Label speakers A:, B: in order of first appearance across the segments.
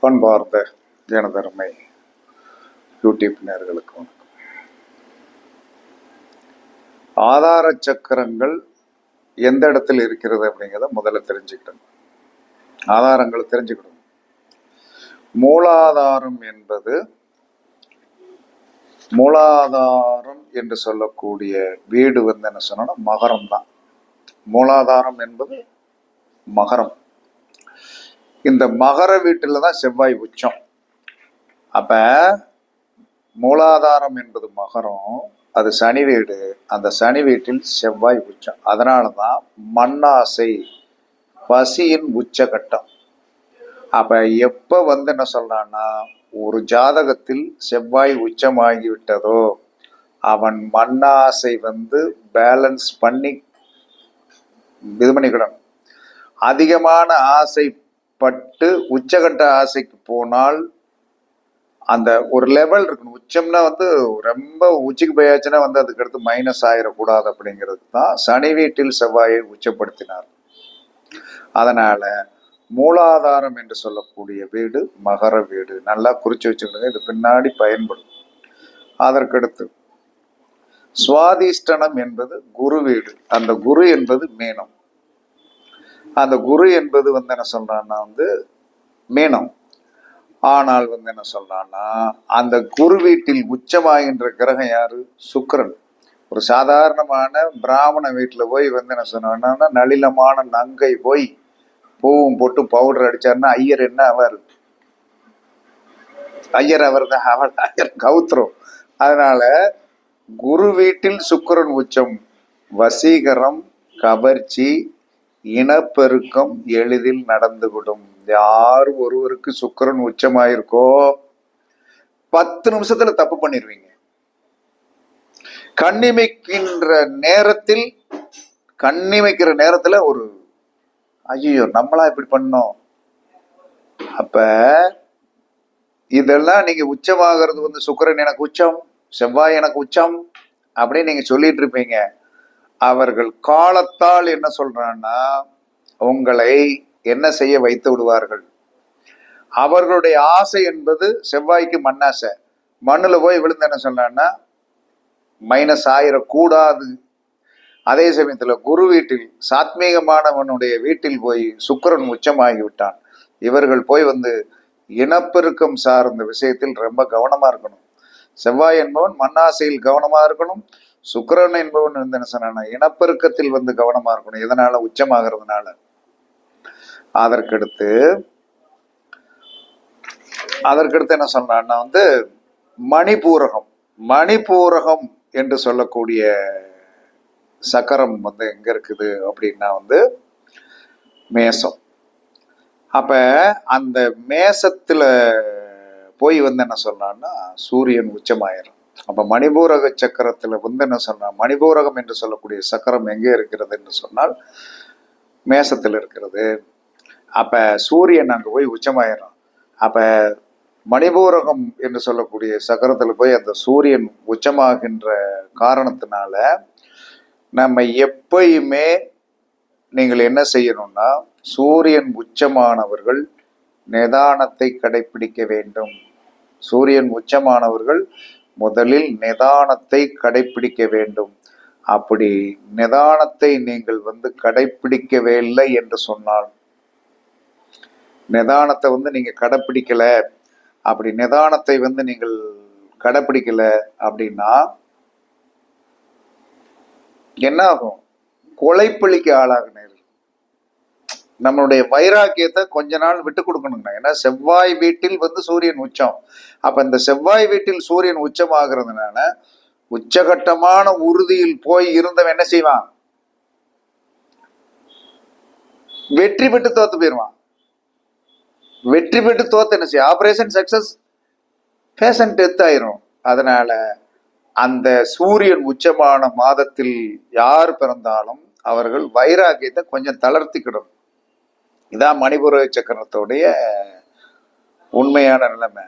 A: பண்பார்ந்த ஜனதர்மை YouTube நேர்களுக்கு வணக்கம். ஆதார சக்கரங்கள் எந்த இடத்துல இருக்கிறது அப்படிங்கிறத முதல்ல தெரிஞ்சுக்கிட்டோம். ஆதாரங்களை தெரிஞ்சுக்கிடணும் மூலாதாரம் என்பது மூலாதாரம் என்று சொல்லக்கூடிய வீடு வந்து என்ன சொன்னோம்னா மகரம் தான். மூலாதாரம் என்பது மகரம். இந்த மகர வீட்டில் தான் செவ்வாய் உச்சம். அப்போ மூலாதாரம் என்பது மகரம் அது சனி வீடு. அந்த சனி வீட்டில் செவ்வாய் உச்சம். அதனால தான் மண்ணாசை பசியின் உச்சகட்டம். அப்போ எப்போ வந்து என்ன சொல்கிறான்னா ஒரு ஜாதகத்தில் செவ்வாய் உச்சமாகி விட்டதோ அவன் மண்ணாசை வந்து பேலன்ஸ் பண்ணி இது பண்ணிக்கிடணும் அதிகமான பட்டு உச்சகட்ட ஆசைக்கு போனால் அந்த ஒரு லெவல் இருக்கணும். உச்சம்னா வந்து ரொம்ப உச்சிக்கு போயாச்சுன்னா வந்து அதுக்கு அடுத்து மைனஸ் ஆயிடக்கூடாது அப்படிங்கிறது தான் சனி வீட்டில் செவ்வாயை உச்சப்படுத்தினார். அதனால மூலாதாரம் என்று சொல்லக்கூடிய வீடு மகர வீடு. நல்லா குறிச்சு வச்சுக்கிடுங்க இது பின்னாடி பயன்படும். அதற்கடுத்து சுவாதிஷ்டனம் என்பது குரு வீடு. அந்த குரு என்பது மீனம். அந்த குரு என்பது வந்து என்ன சொல்றான்னா வந்து மீனம். ஆனால் வந்து என்ன சொல்றான்னா அந்த குரு வீட்டில் உச்சமாகின்ற கிரகம் யாரு? சுக்கரன். ஒரு சாதாரணமான பிராமண வீட்டில் போய் வந்து என்ன சொன்னான்னா நளினமான நங்கை போய் பூவும் போட்டு பவுடர் அடிச்சாருன்னா ஐயர் என்ன அவர் ஐயர் அவர் தான் அவர் ஐயர் கவுத்துரும் அதனால குரு வீட்டில் சுக்கரன் உச்சம் வசீகரம் கவர்ச்சி இனப்பெருக்கம் எளிதில் நடந்துவிடும். யார் ஒருவருக்கு சுக்கரன் உச்சமாயிருக்கோ பத்து நிமிஷத்துல தப்பு பண்ணிடுவீங்க கண்ணிமைக்கின்ற நேரத்தில் கண்ணிமைக்கிற நேரத்துல ஒரு ஐயோ நம்மளா இப்படி பண்ணோம். அப்ப இதெல்லாம் நீங்க உச்சமாகிறது வந்து சுக்கரன் எனக்கு உச்சம் செவ்வாய் எனக்கு உச்சம் அப்படின்னு நீங்க சொல்லிட்டு இருப்பீங்க. அவர்கள் காலத்தால் என்ன சொல்றான்னா உங்களை என்ன செய்ய வைத்து விடுவார்கள்? அவர்களுடைய ஆசை என்பது செவ்வாய்க்கு மண்ணாசை. மண்ணில் போய் விழுந்து என்ன சொன்னான்னா மைனஸ் ஆயிடக்கூடாது அதே சமயத்தில் குரு வீட்டில் சாத்மீகமானவனுடைய வீட்டில் போய் சுக்கிரன் உச்சமாகி விட்டான். இவர்கள் போய் வந்து இனப்பெருக்கம் சார்ந்த விஷயத்தில் ரொம்ப கவனமாக இருக்கணும். செவ்வாய் என்பவன் மண்ணாசையில் கவனமாக இருக்கணும். சுக்கிரன் என்பவன் வந்து என்ன சொன்னா இனப்பெருக்கத்தில் வந்து கவனமா இருக்கணும். எதனால? உச்சமாகிறதுனால. அதற்கடுத்து அதற்கடுத்து என்ன சொன்னான்னா வந்து மணிபூரகம் மணிபூரகம் என்று சொல்லக்கூடிய சக்கரம் வந்து எங்க இருக்குது அப்படின்னா வந்து மேசம். அப்ப அந்த மேசத்துல போய் வந்து என்ன சொன்னான்னா சூரியன் உச்சமாயிரும். அப்ப மணிபூரக சக்கரத்தில் வந்து என்ன சொன்னால் மணிபூரகம் என்று சொல்லக்கூடிய சக்கரம் எங்கே இருக்கிறது என்று சொன்னால் மேசத்தில் இருக்கிறது. அப்ப சூரியன் அங்க போய் உச்சமாயிரும். அப்ப மணிபூரகம் என்று சொல்லக்கூடிய சக்கரத்துல போய் அந்த சூரியன் உச்சமாகின்ற காரணத்தினால நம்ம எப்பயுமே நீங்கள் என்ன செய்யணும்னா சூரியன் உச்சமானவர்கள் நிதானத்தை கடைபிடிக்க வேண்டும். சூரியன் உச்சமானவர்கள் முதலில் நிதானத்தை கடைபிடிக்க வேண்டும். அப்படி நிதானத்தை நீங்கள் வந்து கடைபிடிக்கவே இல்லை என்று சொன்னால் நிதானத்தை வந்து நீங்க கடைப்பிடிக்கல அப்படி நிதானத்தை வந்து நீங்கள் கடைப்பிடிக்கல அப்படின்னா என்ன ஆகும்? கொலைப்பழிக்கு ஆளாக நம்மளுடைய வைராக்கியத்தை கொஞ்ச நாள் விட்டு கொடுக்கணுங்க ஏன்னா செவ்வாய் வீட்டில் வந்து சூரியன் உச்சம். அப்ப இந்த செவ்வாய் வீட்டில் சூரியன் உச்சம் ஆகுறதுனால உச்சகட்டமான உறுதியில் போய் இருந்தவன் என்ன செய்வான்? வெற்றி பெற்று தோத்து போயிடுவான். வெற்றி பெற்று தோத்து என்ன செய்யும்? ஆபரேஷன் சக்சஸ் பேஷண்ட் டெத் ஆயிரும். அதனால அந்த சூரியன் உச்சமான மாதத்தில் யார் பிறந்தாலும் அவர்கள் வைராக்கியத்தை கொஞ்சம் தளர்த்திக்கிடும் இதான் மணிபுர சக்கரத்துடைய உண்மையான நிலைமை.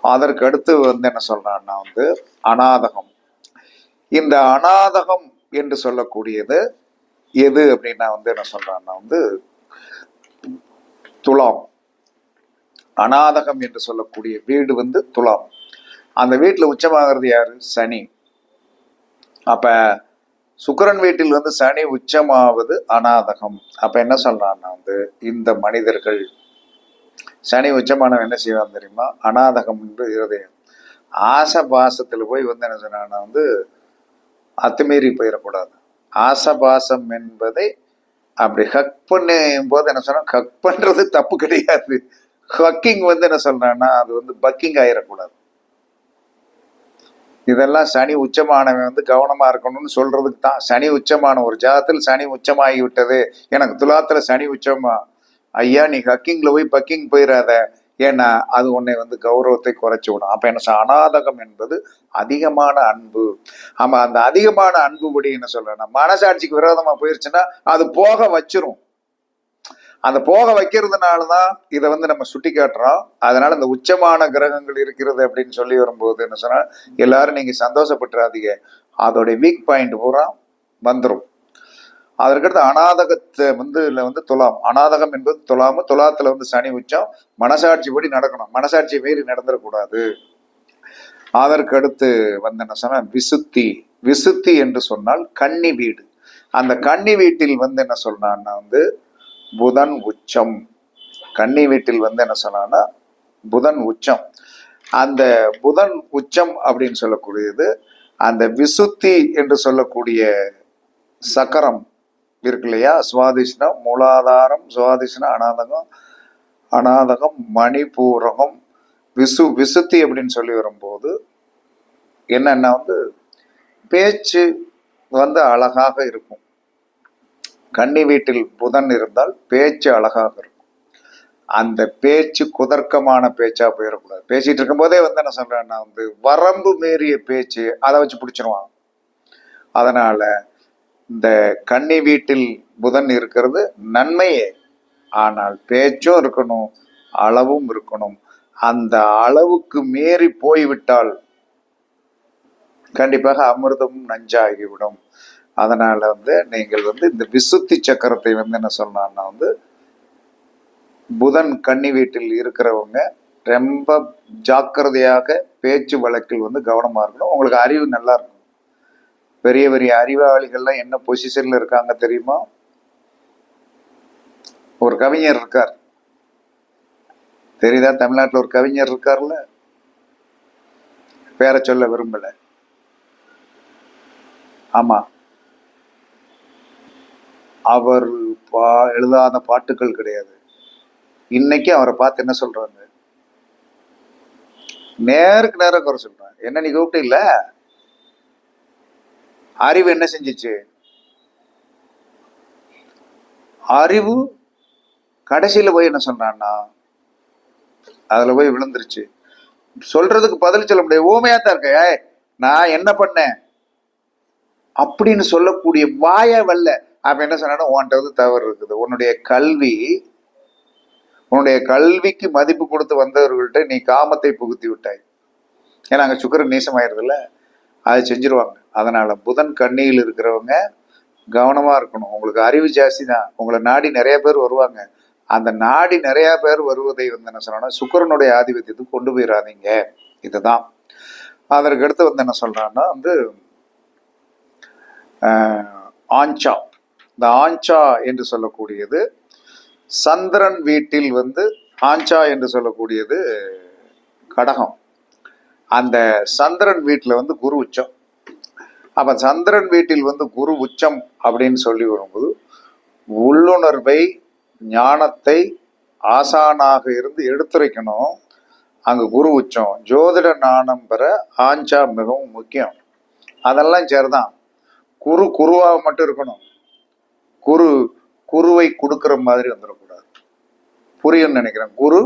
A: அதற்கு அடுத்து வந்து என்ன சொல்றான்னா வந்து அநாதகம். இந்த அநாதகம் என்று சொல்லக்கூடியது எது அப்படின்னா வந்து என்ன சொல்றான்னா வந்து துலாம். அநாதகம் என்று சொல்லக்கூடிய வீடு வந்து துலாம். அந்த வீட்டில் உச்சமாகிறது யாரு? சனி. அப்போ சுக்கரன் வீட்டில் வந்து சனி உச்சமாவது அநாதகம். அப்ப என்ன சொல்றான்னா வந்து இந்த மனிதர்கள் சனி உச்சமானவன் என்ன செய்வான் தெரியுமா? அநாதகம் என்று இருதயம். ஆசை போய் வந்து என்ன சொன்னான்னா வந்து அத்துமீறி போயிடக்கூடாது. ஆசபாசம் என்பதை அப்படி ஹக் பண்ணும் போது என்ன சொன்னா ஹக் பண்றது தப்பு கிடையாது. ஹக்கிங் வந்து என்ன சொல்றான்னா அது வந்து பக்கிங் ஆயிடக்கூடாது. இதெல்லாம் சனி உச்சமானவன் வந்து கவனமா இருக்கணும்னு சொல்றதுக்கு தான். சனி உச்சமான ஒரு ஜாதத்தில் சனி உச்சமாகி விட்டது எனக்கு துலாத்துல சனி உச்சமா? ஐயா நீ ஹக்கிங்ல போய் பக்கிங் போயிடாத ஏன்னா அது உன்னை வந்து கௌரவத்தை குறைச்சி விடும். அப்ப என்ன சொல்ற, அநாதகம் என்பது அதிகமான அன்பு. ஆமா அந்த அதிகமான அன்புபடி என்ன சொல்றேன்னா மனசாட்சிக்கு விரோதமா போயிருச்சுன்னா அது போக வச்சிரும். அந்த போக வைக்கிறதுனால தான் இதை வந்து நம்ம சுட்டி காட்டுறோம் அதனால இந்த உச்சமான கிரகங்கள் இருக்கிறது அப்படின்னு சொல்லி வரும்போது என்ன சொன்னால் எல்லாரும் நீங்கள் சந்தோஷப்பட்டுறாதீங்க. அதோடைய வீக் பாயிண்ட் பூரா வந்துடும் அதற்கடுத்து அநாதகத்தை வந்து இல்லை வந்து துலாம். அநாதகம் என்பது துலாமு துலாத்தில் வந்து சனி உச்சம். மனசாட்சி படி நடக்கணும். மனசாட்சி மீறி நடந்துடக்கூடாது. அதற்கடுத்து வந்து என்ன சொன்னால் விசுத்தி. விசுத்தி என்று சொன்னால் கன்னி வீடு. அந்த கன்னி வீட்டில் வந்து என்ன சொன்னான்னா வந்து புதன் உச்சம். கன்னி வீட்டில் வந்து என்ன சொன்னான்னா புதன் உச்சம். அந்த புதன் உச்சம் அப்படின்னு சொல்லக்கூடியது அந்த விசுத்தி என்று சொல்லக்கூடிய சக்கரம் இருக்கு இல்லையா? சுவாதிஷ்ணம் மூலாதாரம் சுவாதிஷ்ணம் அநாதகம் அநாதகம் மணிபூரகம் விசு விசுத்தி அப்படின்னு சொல்லி வரும்போது என்னென்னா வந்து பேச்சு வந்து அழகாக இருக்கும். கன்னி வீட்டில் புதன் இருந்தால் பேச்சு அழகாக இருக்கும். அந்த பேச்சு குதர்க்கமான பேச்சா போயிடக்கூடாது. பேசிட்டு இருக்கும்போதே வந்து என்ன சொல்றேன்னா வந்து வரம்பு மீறிய பேச்சு அதை வச்சு பிடிச்சிருவாங்க அதனால இந்த கன்னி வீட்டில் புதன் இருக்கிறது நன்மையே. ஆனால் பேச்சும் இருக்கணும் அளவும் இருக்கணும். அந்த அளவுக்கு மீறி போய்விட்டால் கண்டிப்பாக அமிர்தமும் நஞ்சாகிவிடும். அதனால் வந்து நீங்கள் வந்து இந்த விசுத்தி சக்கரத்தை வந்து என்ன சொன்னான்னா வந்து புதன் கன்னி வீட்டில் இருக்கிறவங்க ரொம்ப ஜாக்கிரதையாக பேச்சு வழக்கில் வந்து கவனமாக இருக்கணும். உங்களுக்கு அறிவு நல்லா இருக்கும் பெரிய பெரிய அறிவாளிகள்லாம் என்ன பொசிஷனில் இருக்காங்க தெரியுமா? ஒரு கவிஞர் இருக்கார். தெரியுதா? தமிழ்நாட்டில் ஒரு கவிஞர் இருக்கார்ல? பேரை சொல்ல விரும்பலை. ஆமாம் அவர் பா எழுதாத பாட்டுகள் கிடையாது. இன்னைக்கு அவரை பார்த்து என்ன சொல்றாங்க? நேருக்கு நேரம் குறை சொல்றாங்க. என்ன நீ கூப்பிட்டு இல்ல? அறிவு என்ன செஞ்சுச்சு? அறிவு கடைசியில போய் என்ன சொல்றான்னா அதுல போய் விழுந்துருச்சு. சொல்றதுக்கு பதில் சொல்ல முடியாது. ஓமையா தான் இருக்க நான் என்ன பண்ணேன்? அப்படின்னு சொல்லக்கூடிய வாய வல்ல. அப்போ என்ன சொன்னாலும் உன்கிட்ட வந்து தவறு இருக்குது. உன்னுடைய கல்வி உன்னுடைய கல்விக்கு மதிப்பு கொடுத்து வந்தவர்கள்ட்ட நீ காமத்தை புகுத்தி விட்டாய். ஏன்னா அங்கே சுக்கரன் நீசமாயிருதுல்ல அதை செஞ்சிருவாங்க. அதனால் புதன் கண்ணியில் இருக்கிறவங்க கவனமாக இருக்கணும். உங்களுக்கு அறிவு ஜாஸ்தி தான் உங்களை நாடி நிறைய பேர் வருவாங்க. அந்த நாடி நிறையா பேர் வருவதை வந்து என்ன சொல்லணும்னா சுக்கரனுடைய ஆதிபத்தியத்துக்கு கொண்டு போயிடாதீங்க இதுதான். அதற்கு அடுத்து வந்து என்ன சொல்கிறான்னா வந்து ஆஹ், இந்த ஆஞ்சா என்று சொல்லக்கூடியது. சந்திரன் வீட்டில் வந்து ஆஞ்சா என்று சொல்லக்கூடியது கடகம். அந்த சந்திரன் வீட்டில் வந்து குரு உச்சம். அப்போ சந்திரன் வீட்டில் வந்து குரு உச்சம் அப்படின்னு சொல்லி வரும்போது உள்ளுணர்வை ஞானத்தை ஆசானாக இருந்து எடுத்துரைக்கணும். அங்கே குரு உச்சம். ஜோதிட ஞானம் பெற ஆஞ்சா மிகவும் முக்கியம். அதெல்லாம் சரிதான். குரு குருவாக மட்டும் இருக்கணும். குரு குருவை கொடுக்கிற மாதிரி வந்துடக்கூடாது. புரியும்னு நினைக்கிறேன். குரு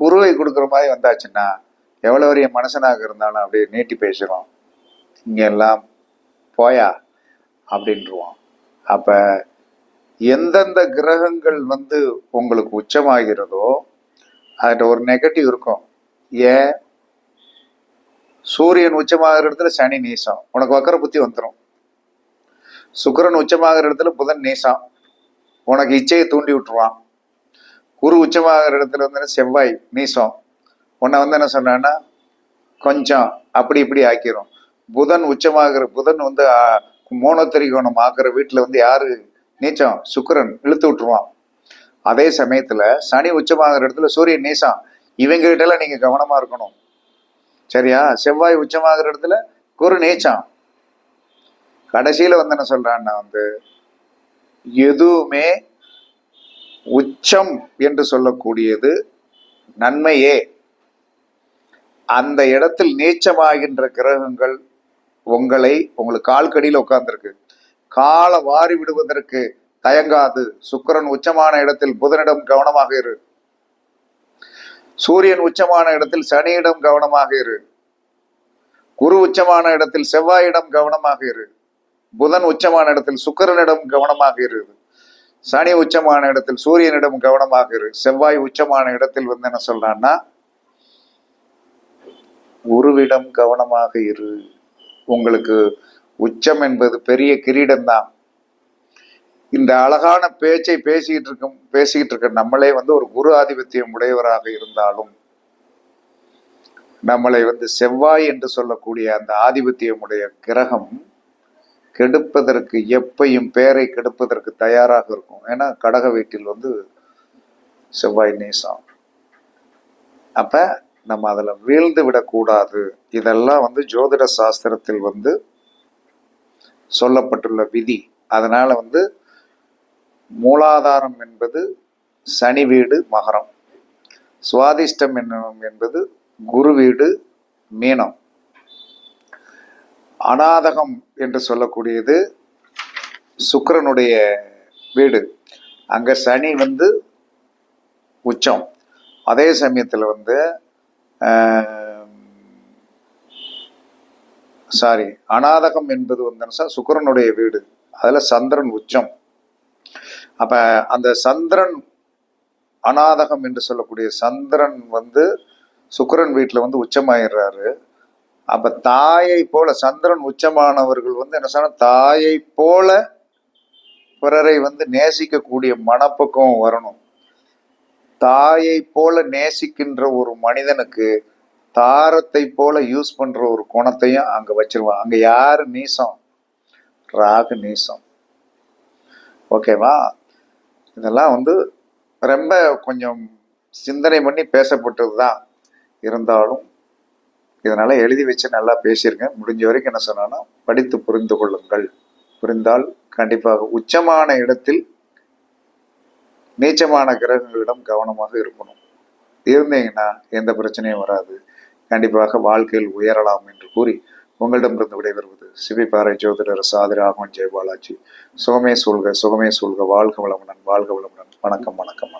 A: குருவை கொடுக்குற மாதிரி வந்தாச்சுன்னா எவ்வளோ பெரிய மனுஷனாக இருந்தாலும் அப்படியே நீட்டி பேசுகிறோம் இங்கெல்லாம் போயா அப்படின்ட்டுருவான் அப்ப எந்தெந்த கிரகங்கள் வந்து உங்களுக்கு உச்சமாகிறதோ அதில் ஒரு நெகட்டிவ் இருக்கும். ஏன்? சூரியன் உச்சமாகிற இடத்துல சனி நீசம். உனக்கு வக்கர புத்தி வந்துடும் சுக்கிரன் உச்சமாகிற இடத்துல புதன் நீசம். உனக்கு இச்சையை தூண்டி விட்டுருவான். குரு உச்சமாகிற இடத்துல வந்து செவ்வாய் நீசம். உன்னை வந்து என்ன சொன்னான்னா கொஞ்சம் அப்படி இப்படி ஆக்கிரும். புதன் உச்சமாகிற புதன் வந்து மோனோத்திரிகோணம் ஆக்குற வீட்டில் வந்து யாரு? நீச்சம் சுக்கரன் இழுத்து விட்டுருவான். அதே சமயத்தில் சனி உச்சமாகிற இடத்துல சூரியன் நீசம். இவங்க நீங்கள் எல்லாம் இருக்கணும். சரியா? செவ்வாய் உச்சமாகிற இடத்துல குரு நீச்சம் கடைசியில வந்து என்ன சொல்கிறான்னா வந்து எதுவுமே உச்சம் என்று சொல்லக்கூடியது நன்மையே. அந்த இடத்தில் நீச்சமாகின்ற கிரகங்கள் உங்களை உங்களுக்கு கால்கடியில் உட்கார்ந்துருக்கு. காலை வாரி விடுவதற்கு தயங்காது. சுக்கிரன் உச்சமான இடத்தில் புதனிடம் கவனமாக இரு. சூரியன் உச்சமான இடத்தில் சனியிடம் கவனமாக இரு. குரு உச்சமான இடத்தில் செவ்வாயிடம் கவனமாக இரு. புதன் உச்சமான இடத்தில் சுக்கிரனிடம் கவனமாக இரு. சனி உச்சமான இடத்தில் சூரியனிடம் கவனமாக இரு. செவ்வாய் உச்சமான இடத்தில் வந்து என்ன சொல்றான்னா குருவிடம் கவனமாக இரு. உங்களுக்கு உச்சம் என்பது பெரிய கிரீடம்தான். இந்த அழகான பேச்சை பேசிக்கிட்டு இருக்கும் பேசிக்கிட்டு இருக்க நம்மளே வந்து ஒரு குரு ஆதிபத்தியம் உடையவராக இருந்தாலும் நம்மளை வந்து செவ்வாய் என்று சொல்லக்கூடிய அந்த ஆதிபத்தியமுடைய கிரகம் கெடுப்பதற்கு எப்பையும் பேரை கெடுப்பதற்கு தயாராக இருக்கும். ஏன்னா கடக வீட்டில் வந்து செவ்வாய் நேசம். அப்போ நம்ம அதில் வீழ்ந்து விடக்கூடாது. இதெல்லாம் வந்து ஜோதிட சாஸ்திரத்தில் வந்து சொல்லப்பட்டுள்ள விதி. அதனால் வந்து மூலாதாரம் என்பது சனி வீடு மகரம். சுவாதிஷ்டம் என்னும் என்பது குரு வீடு மீனம். அநாதகம் என்று சொல்லக்கூடியது சுக்கிரனுடைய வீடு. அங்கே சனி வந்து உச்சம். அதே சமயத்தில் வந்து சாரி அநாதகம் என்பது வந்து சுக்கிரனுடைய வீடு. அதில் சந்திரன் உச்சம். அப்போ அந்த சந்திரன் அநாதகம் என்று சொல்லக்கூடிய சந்திரன் வந்து சுக்கரன் வீட்டில் வந்து உச்சமாயிடுறாரு அப்ப தாயை போல சந்திரன் உச்சமானவர்கள் வந்து என்ன சொன்னா தாயை போல பிறரை வந்து நேசிக்கக்கூடிய மனப்பக்கம் வரணும். தாயை போல நேசிக்கின்ற ஒரு மனிதனுக்கு தாரத்தை போல யூஸ் பண்ற ஒரு குணத்தையும் அங்க வச்சிருவான். அங்க யாரு நீசம்? ராகு நீசம். ஓகேவா இதெல்லாம் வந்து ரொம்ப கொஞ்சம் சிந்தனை பண்ணி பேசப்பட்டது தான் இருந்தாலும் இதனால் எழுதி வச்சு நல்லா பேசியிருங்க முடிஞ்ச வரைக்கும் என்ன சொன்னா படித்து புரிந்து கொள்ளுங்கள். புரிந்தால் கண்டிப்பாக உச்சமான இடத்தில் நீச்சமான கிரகங்களிடம் கவனமாக இருக்கணும். இருந்தீங்கன்னா எந்த பிரச்சனையும் வராது. கண்டிப்பாக வாழ்க்கையில் உயரலாம் என்று கூறி உங்களிடமிருந்து விடைபெறுவது சிவிபாறை ஜோதிடர் சாதி ராகவன் ஜெயபாலாஜி. சுகமே சூழ்க சுகமே சூழ்க. வாழ்க வளமுடன் வாழ்க வளமுடன். வணக்கம் வணக்கம்.